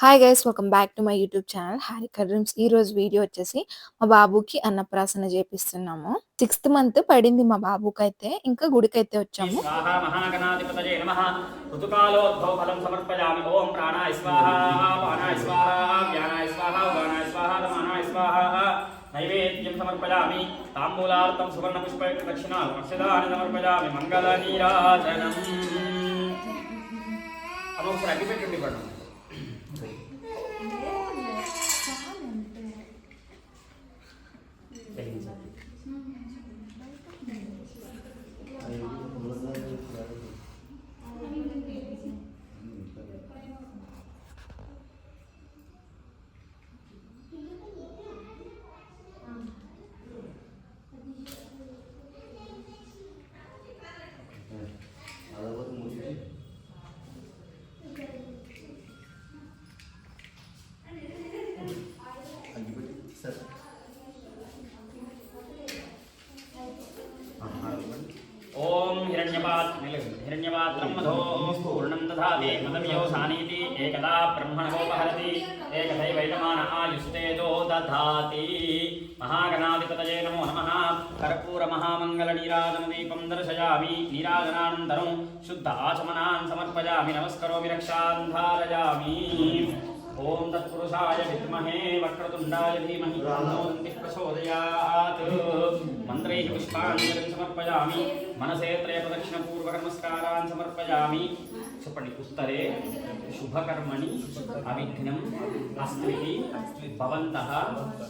Hi guys welcome back to my YouTube channel Harika Dreams ఈ రోజు video వచ్చేసి మా బాబుకి అన్నప్రాసన చేపిస్తున్నాము. సిక్స్త్ మంత్ పడింది మా బాబుకి అయితే ఇంకా గుడికి అయితే వచ్చాము నైవేద్యం సమర్పయామి తాంబూలార్థం సువర్ణ పుష్ప దక్షిణాలు అక్షదాని సమర్పయామి మంగళ నీరాజనం. అమ్మ ఒకసారి అగ్గి పెట్టండి పడు हिरण्यपात्रं मधोः पूर्णं दधाति महागणाधिपतये नमो नमः। कर्पूरमहामङ्गलनीराजनदीपं दर्शयामि नीराजनानन्तरं शुद्ध आचमनान् समर्पयामि, नमस्करोमि रक्षान् धारयामि ఓం తత్పురుషాయ విద్మహే వక్రతుండాయ ధీమహి తన్నోదంతి ప్రచోదయాత్. మంత్రై పుష్పాంజలిం సమర్పయామి. మనసే త్రయప్రదక్షిణ ప్రదక్షిణ నమస్కారాన్ సమర్పయామి. చెప్పండి ఉత్తరే శుభకర్మణి అవిఘ్నం అస్త్రి భవంతః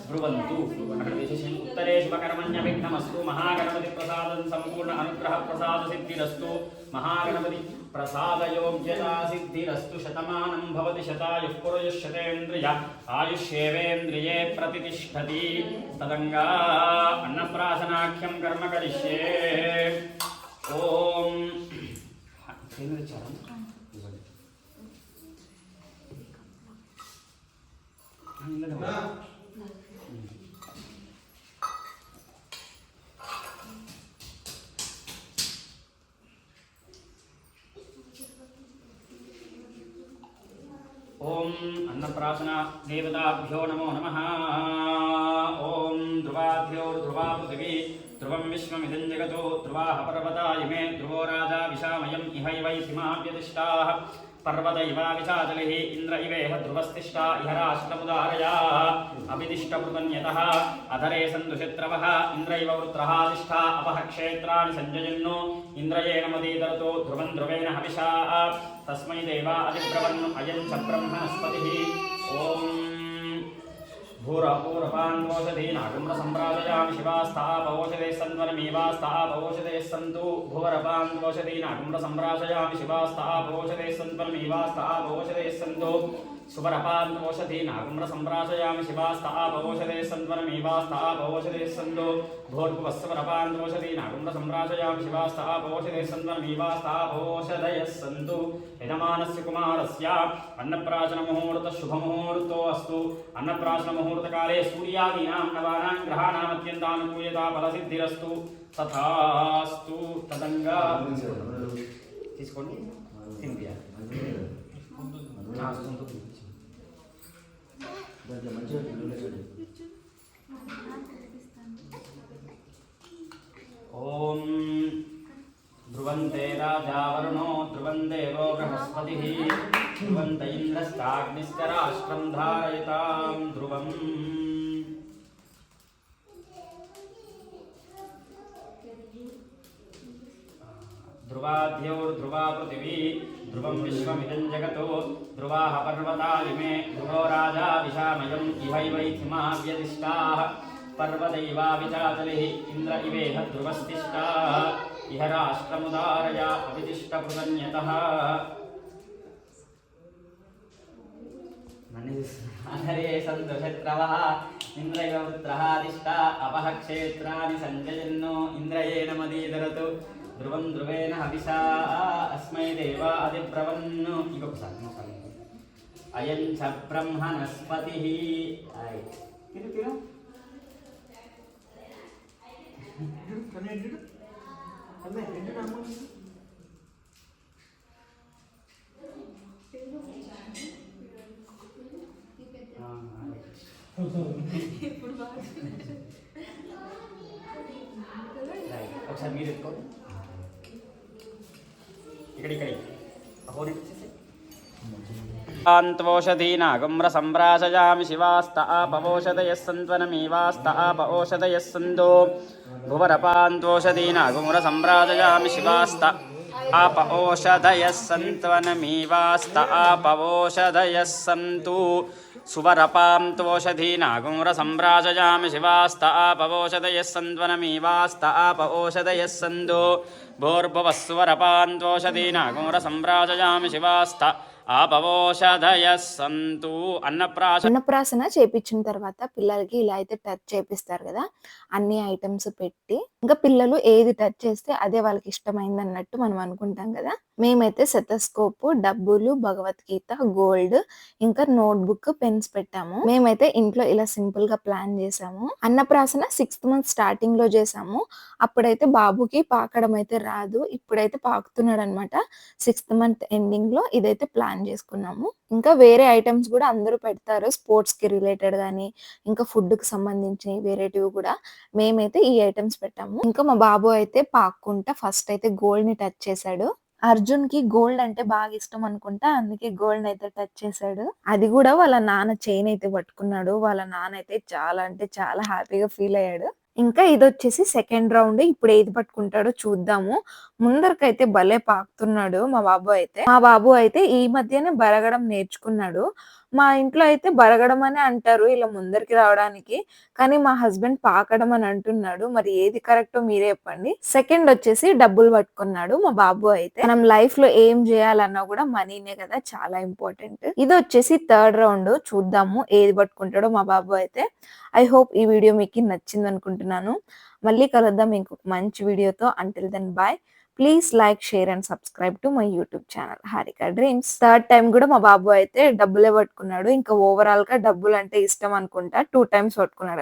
బ్రువంతు. అక్కడ వేసేసి ఉత్తరే శుభకర్మణ్యవిఘ్నమస్తు మహాగణపతి ప్రసాదం సంపూర్ణ అనుగ్రహ ప్రసాద సిద్ధిరస్తు మహాగణపతి ప్రసాదయోగ్యతా సిద్ధిరస్తు శతమానం భవతి శతాయుః పురుషశతేంద్రియ ఆయుష్యేవేంద్రియే ప్రతిష్టతి తదంగా అన్నప్రాసనాఖ్యం కర్మ కరిష్యే ఓం ఓం అన్నప్రాసన దేవతాభ్యో నమో నమ. ఓం ధ్రువాభ్యో ధ్రువా పృథివీ ధ్రువం విశ్వమిదం జగతో ధ్రువాః పర్వతా ఇమే ధ్రువో రాజా విశామయం ఇహైవై సిమాభ్యతిష్టా పర్వత ఇవావిచాచలిः ఇంద్ర ఇవేహ ధ్రువస్తిష్టా ఇహ రాష్ట్రముదారయా అభిదిష్టమృతన్యతः అధరే సంతు శత్రవः ఇంద్ర ఇవ వృత్రः తిష్టా అపహ క్షేత్రాణి సంజయన్ను ఇంద్రయేణ మదీదరతో ధ్రువం ధ్రువేణ హవిషా తస్మై దేవా అధిబ్రవన్ను అయం చ బ్రహ్మణస్పతిः ఓం భూరపూరపాన్వోషధీనాగుమ్ర సంప్రాజయామి శివాస్థాపవోషధే సన్వనమీవాస్థాపవోషధే సంతు భూరపాన్వోషధీనాగుమ్ర సంప్రాజయామి శివాస్థాపవోషధే సన్వనమీవాస్థాపవోషధే సంతు సువరపాన్వోషధీనాగుమ్ర సంప్రాజయామి శివాస్థాపవోషధే సన్వనమీవాస్థాపవోషధే సంతు భూర్భువస్వరపాన్వోషధీనాగుమ్ర సంప్రాజయామి శివాస్థాపవోషధే సన్వనమీవాస్థాపవోషధయः సంతు యజమానస్య కుమారస్య అన్నప్రాశన ముహూర్త శుభముహూర్తో అస్తు అన్నప్రాశన ముహూర్తకాలే సూర్యాదీనాం నవానాం గ్రహాణాం అత్యంతానుకూయతా ఫలసిద్ధిరస్తు తథాస్తు తదంగా తీసుకోండి తినిపియాలి ఆ, ముందు తినిపించండి. ఓం ధ్రువంతే రాజా వరుణో ధ్రువం దేవో బృహస్పతి वन्द इन्द्रस्ताग्निस्कराष्ट्रं धारयतां ध्रुवम्। ध्रुवाध्योर्ध्रुवा पृथिवी ध्रुवं विश्वमिदं जगतो, ध्रुवाः पर्वता इमे ध्रुवो राजा विशामयम् इहैवैथिमा व्यतिष्ठाः पर्वदैवाविचाचलिः इन्द्र इवेह ध्रुवस्तिष्ठाः। इह राष्ट्रमुदारया अविदिष्टपृतन्यतः అవిదిష్టపృతన్యతः అధరే ఇంద్రయ వృత్రः అపహ క్షేత్రాన్ని సంజయన్నో ఇంద్రయేణ మదీదరతు ధ్రువం ధ్రువేణ హవిషా అస్మై దేవా అధిబ్రవన్ను ఇంకొకసారి ఇంకొకసారి. అయం చ బ్రహ్మణస్పతి. తిరు తిరు. కన్నెండు ఎండు అమ్మ ఒకసారి మీరు ఎత్తుకో ఇక్కడ ఇక్కడ ఆ ఫోన్ ఇచ్చేసి न्तवोषधीनागम्र सम्प्राशयामि शिवास्त आपवोषधयः सन्त्वनमीवास्त आप ओषधयः सन्तो भुवरपान्त्वोषधीनागुम्र सम्प्राशयामि शिवास्त आपओषधयः सन्त्वनमीवास्त आपवोषधयः सन्तु सुवरपां त्वोषधीनागुं रसम्राजयामि शिवास्त आपवोषधयः सन्त्वनमीवास्त आप ओषधयः सन्तो भोर्भवः सुवरपां त्वोषधीनागुं रसम्राजयामि शिवास्त సంతు అన్నప్రాశ అన్నప్రాసన చేపించిన తర్వాత పిల్లలకి ఇలా అయితే టచ్ చేపిస్తారు కదా అన్ని ఐటమ్స్ పెట్టి. ఇంకా పిల్లలు ఏది టచ్ చేస్తే అదే వాళ్ళకి ఇష్టమైంది అన్నట్టు మనం అనుకుంటాం కదా. మేమైతే సెతస్కోప్ డబ్బులు భగవద్గీత గోల్డ్ ఇంకా నోట్ బుక్ పెన్స్ పెట్టాము. మేమైతే ఇంట్లో ఇలా సింపుల్గా ప్లాన్ చేసాము. అన్నప్రాసన సిక్స్త్ మంత్ స్టార్టింగ్లో చేసాము. అప్పుడైతే బాబుకి పాకడం అయితే రాదు. ఇప్పుడైతే పాకుతున్నాడు అనమాట సిక్స్త్ మంత్ ఎండింగ్లో ఇదైతే ప్లాన్ చేసుకున్నాము. ఇంకా వేరే ఐటమ్స్ కూడా అందరూ పెడతారు. స్పోర్ట్స్కి రిలేటెడ్ కానీ ఇంకా ఫుడ్కి సంబంధించి వేరేటివి కూడా మేమైతే ఈ ఐటమ్స్ పెట్టాము. ఇంకా మా బాబు అయితే పాక్కుంటా ఫస్ట్ అయితే గోల్డ్ని టచ్ చేశాడు. అర్జున్కి గోల్డ్ అంటే బాగా ఇష్టం అనుకుంటా. అందుకే గోల్డ్ అయితే టచ్ చేశాడు. అది కూడా వాళ్ళ నాన్న చైన్ అయితే పట్టుకున్నాడు. వాళ్ళ నాన్న అయితే చాలా అంటే చాలా హ్యాపీగా ఫీల్ అయ్యాడు. ఇంకా ఇది వచ్చేసి సెకండ్ రౌండ్. ఇప్పుడు ఏది పట్టుకుంటాడో చూద్దాము. ముందరకైతే భలే పాకుతున్నాడు మా బాబు అయితే. మా బాబు అయితే ఈ మధ్యనే బరగడం నేర్చుకున్నాడు. మా ఇంట్లో అయితే బరగడం అనే అంటారు ఇలా ముందరికి రావడానికి. కానీ మా హస్బెండ్ పాకడం అని అంటున్నాడు. మరి ఏది కరెక్టో మీరే చెప్పండి. సెకండ్ వచ్చేసి డబ్బులు పట్టుకున్నాడు మా బాబు అయితే. మనం లైఫ్లో ఏం చేయాలన్నా కూడా మనీనే కదా చాలా ఇంపార్టెంట్. ఇది వచ్చేసి థర్డ్ రౌండ్. చూద్దాము ఏది పట్టుకుంటాడో మా బాబు అయితే. ఐ హోప్ ఈ వీడియో మీకు నచ్చింది అనుకుంటున్నాను మళ్ళీ కలుద్దాం ఇంకొక మంచి వీడియోతో. Until then bye. Please like share and subscribe to my YouTube channel Harika dreams third time కూడా మా బాబు అయితే డబ్బులే పట్టుకున్నాడు. ఇంకా ఓవరాల్గా డబ్బులు అంటే ఇష్టం అనుకుంటా. టూ టైమ్స్ పట్టుకున్నాడు.